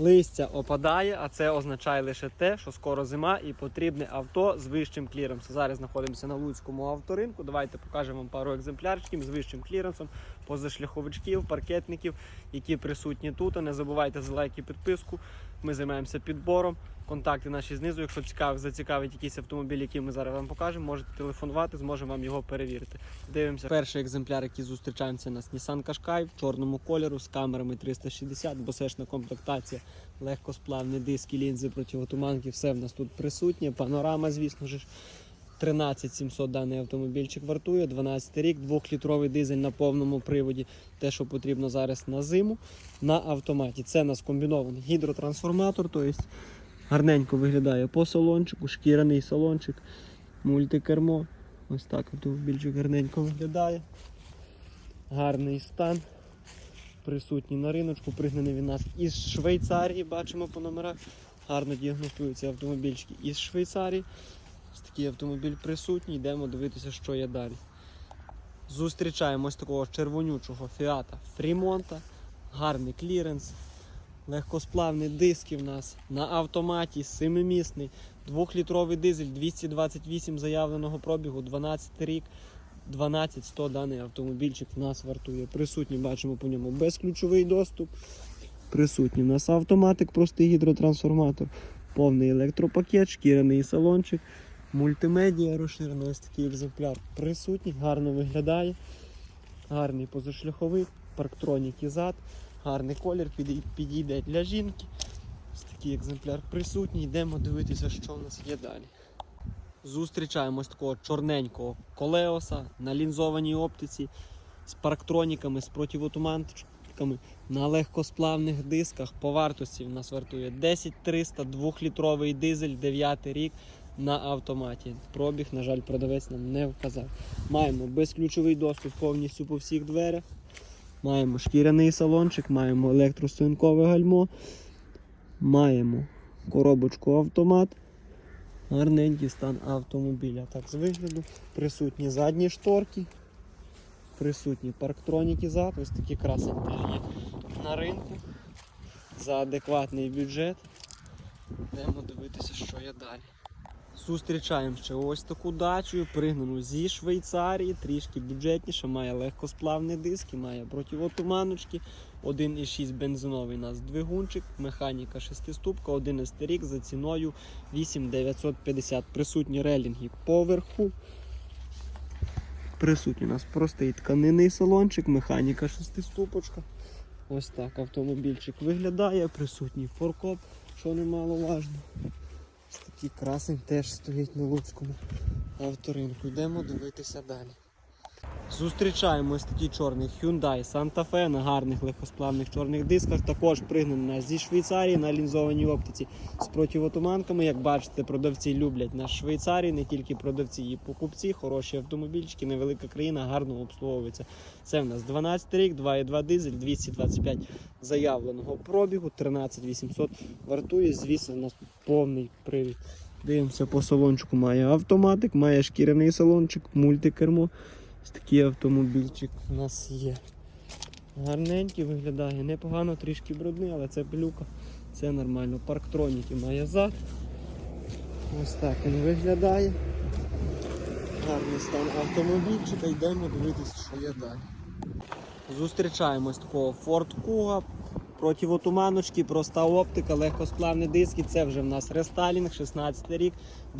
Листя опадає, а це означає лише те, що скоро зима і потрібне авто з вищим кліренсом. Зараз знаходимося на Луцькому авторинку. Давайте покажемо вам пару екземплярчиків з вищим кліренсом, позашляховичків, паркетників, які присутні тут. Не забувайте за лайк і підписку. Ми займаємося підбором. Контакти наші знизу. Якщо цікавить, зацікавить якийсь автомобіль, який ми зараз вам покажемо, можете телефонувати, зможемо вам його перевірити. Дивимося. Перший екземпляр, який зустрічається у нас Nissan Qashqai в чорному кольору з камерами 360, босешна комплектація, легкосплавні диски, лінзи противотуманки, все в нас тут присутнє. Панорама, звісно ж. 13700 даний автомобільчик вартує, 12 рік, 2-літровий дизель на повному приводі, те, що потрібно зараз на зиму на автоматі. Це у нас комбінований гідротрансформатор, тобто гарненько виглядає по салончику, шкіряний салончик, мультикермо. Ось так автомобільчик гарненько виглядає. Гарний стан. Присутній на риночку, пригнаний він нас із Швейцарії, бачимо по номерах. Гарно діагностуються автомобільчики із Швейцарії. Такий автомобіль присутній, йдемо дивитися, що є далі. Зустрічаємо такого червонючого фіата Фрімонта, гарний кліренс, легкосплавні диски в нас на автоматі, семимісний, 2-літровий дизель, 228 заявленого пробігу, 12 рік, 12100 даний автомобільчик в нас вартує. Присутній, бачимо по ньому безключовий доступ. Присутній у нас автоматик, простий гідротрансформатор, повний електропакет, шкіряний салончик. Мультимедіа розширено, ось такий екземпляр присутній, гарно виглядає. Гарний позашляховий, парктроніки зад, гарний колір, підійде для жінки. Ось такий екземпляр присутній. Йдемо дивитися, що в нас є далі. Зустрічаємо ось такого чорненького колеоса на лінзованій оптиці з парктроніками, з противотуманчиками на легкосплавних дисках. По вартості в нас вартує 10300, 2-літровий дизель, 9 рік на автоматі. Пробіг, на жаль, продавець нам не вказав. Маємо безключовий доступ повністю по всіх дверях. Маємо шкіряний салончик, маємо електростоянкове гальмо, маємо коробочку автомат. Гарненький стан автомобіля. Так, з вигляду. Присутні задні шторки, присутні парктроніки зад. Ось такі красень теж є на ринку. За адекватний бюджет. Йдемо дивитися, що є далі. Зустрічаємо ще ось таку дачу, пригнану зі Швейцарії, трішки бюджетніше, має легкосплавні диски, має противотуманочки, 1,6 бензиновий у нас двигунчик, механіка 6-ступка, 11 рік за ціною 8950. Присутні релінги поверху. Присутній у нас простий тканинний салончик, механіка 6-ступочка. Ось так автомобільчик виглядає, присутній форкоп, що немаловажно. Такий красень теж стоїть на Луцькому авторинку. Йдемо дивитися далі. Зустрічаємо ось такий чорний Hyundai Santa Fe на гарних легкосплавних чорних дисках. Також пригнана зі Швейцарії на лінзованій оптиці з противотуманками. Як бачите, продавці люблять нас Швейцарії, не тільки продавці і покупці, хороші автомобільчики, невелика країна, гарно обслуговується. Це в нас 12 рік, 2,2 дизель, 225 заявленого пробігу, 13800 вартує. Звісно, у нас повний привід. Дивимося по салончику. Має автоматик, має шкіряний салончик, мультикермо. Ось такий автомобільчик у нас є. Гарненький виглядає, непогано, трішки брудний, але це пилюка, це нормально. Парктроніки має зад. Ось так він виглядає. Гарний стан автомобільчика, йдемо дивитися, що є далі. Зустрічаємо ось такого Ford Kuga, противотуманочки, проста оптика, легкосплавні диски. Це вже в нас рестайлінг, 16 рік,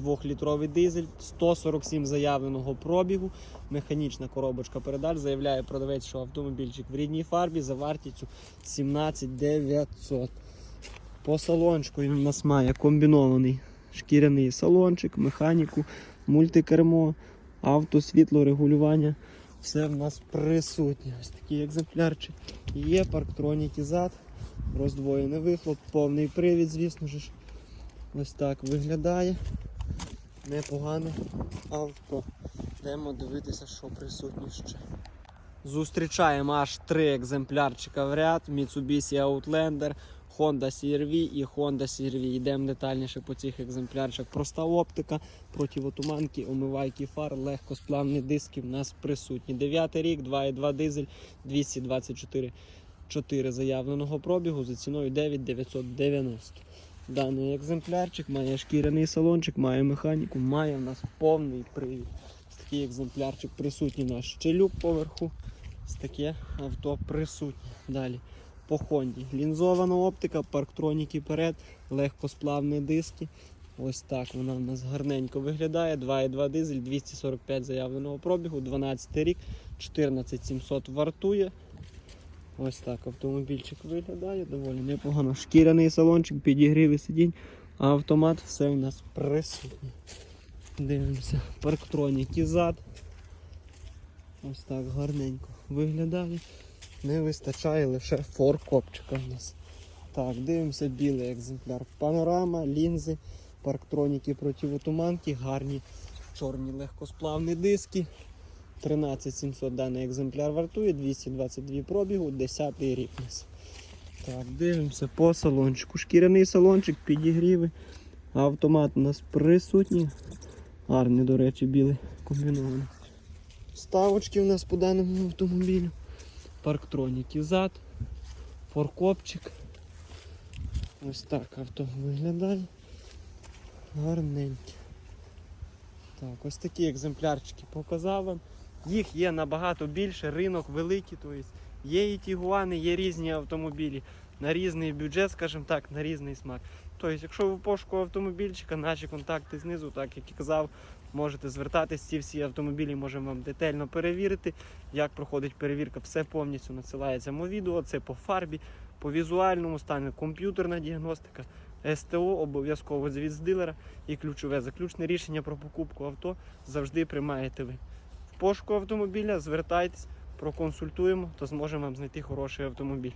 2-літровий дизель, 147 заявленого пробігу, механічна коробочка передач. Заявляє продавець, що автомобільчик в рідній фарбі за вартістю 17 900. По салончику він у нас має комбінований шкіряний салончик, механіку, мультикермо, авто, світло, регулювання. Все в нас присутнє. Ось такий екземплярчик. Є парктроніки зад, роздвоєний вихлоп, повний привід, звісно ж. Ось так виглядає. Непогане авто. Йдемо дивитися, що присутнє ще. Зустрічаємо аж три екземплярчика в ряд: Mitsubishi Outlander, Honda CR-V і Honda CR-V. Йдемо детальніше по цих екземплярчиках. Проста оптика, противотуманки, омивайки фар, легкосплавні диски в нас присутні. 9 рік, 2,2 дизель, 224 4 заявленого пробігу за ціною 9990. Даний екземплярчик має шкіряний салончик, має механіку, має в нас повний привід. Такий екземплярчик присутній наш щелюк поверху. Ось таке авто присутнє. Далі по Хонді. Лінзована оптика, парктроніки перед, легкосплавні диски. Ось так вона в нас гарненько виглядає. 2,2 дизель, 245 заявленого пробігу, 12 рік, 14700 вартує. Ось так автомобільчик виглядає, доволі непогано. Шкіряний салончик, підігріли сидінь, а автомат все у нас присутній. Дивимося, парктроніки зад. Ось так гарненько виглядає. Не вистачає лише форкопчика в нас. Так, дивимося білий екземпляр. Панорама, лінзи, парктроніки противотуманки, гарні чорні легкосплавні диски. 13700 даний екземпляр вартує, 222 пробігу, 10 рік. Так, дивимося по салончику. Шкіряний салончик, підігріви. Автомат у нас присутній. Гарний, до речі, білий комбінований. Ставочки у нас по даному автомобілю. Парктроніки зад, форкопчик. Ось так авто виглядає. Гарненьке. Так, ось такі екземплярчики показав вам. Їх є набагато більше, ринок великий, тобто є і тігуани, є різні автомобілі на різний бюджет, скажімо так, на різний смак. Тобто, якщо ви пошуку автомобільчика, наші контакти знизу, так як і казав, можете звертатись. Ці всі автомобілі можемо вам детально перевірити. Як проходить перевірка, все повністю надсилається мо відео. Це по фарбі, по візуальному стані, комп'ютерна діагностика, СТО, обов'язково звіт з дилера і ключове заключне рішення про покупку авто завжди приймаєте ви. Пошуку автомобіля звертайтесь, проконсультуємо, то зможемо вам знайти хороший автомобіль.